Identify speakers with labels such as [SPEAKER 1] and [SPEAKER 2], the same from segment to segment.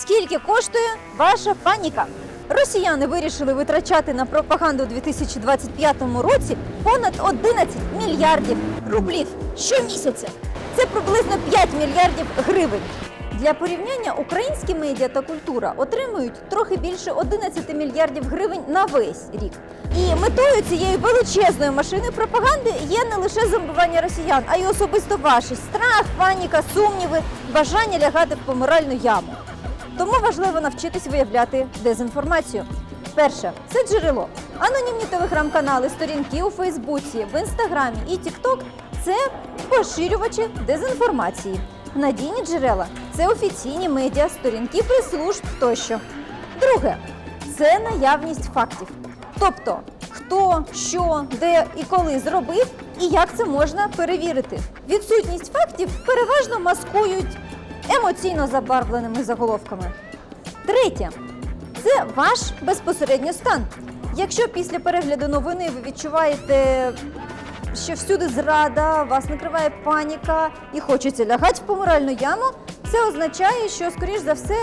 [SPEAKER 1] Скільки коштує ваша паніка? Росіяни вирішили витрачати на пропаганду у 2025 році понад 11 мільярдів рублів щомісяця. Це приблизно 5 мільярдів гривень. Для порівняння українські медіа та культура отримують трохи більше 11 мільярдів гривень на весь рік. І метою цієї величезної машини пропаганди є не лише зомбування росіян, а й особисто ваші страх, паніка, сумніви, бажання лягати в помиральну яму. Тому важливо навчитись виявляти дезінформацію. Перше це джерело. Анонімні телеграм-канали, сторінки у Фейсбуці, в інстаграмі і Тікток це поширювачі дезінформації. Надійні джерела це офіційні медіа, сторінки прес-служб тощо. Друге це наявність фактів. Тобто, хто, що, де і коли зробив, і як це можна перевірити. Відсутність фактів переважно маскують емоційно забарвленими заголовками. Третє це ваш безпосередньо стан. Якщо після перегляду новини ви відчуваєте, що всюди зрада, вас накриває паніка і хочеться лягати в помиральну яму, це означає, що, скоріш за все,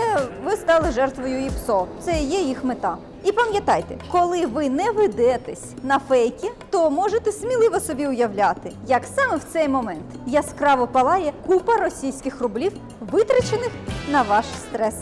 [SPEAKER 1] ви стали жертвою ІПСО. Це є їх мета. І пам'ятайте, коли ви не ведетесь на фейки, то можете сміливо собі уявляти, як саме в цей момент яскраво палає купа російських рублів, витрачених на ваш стрес.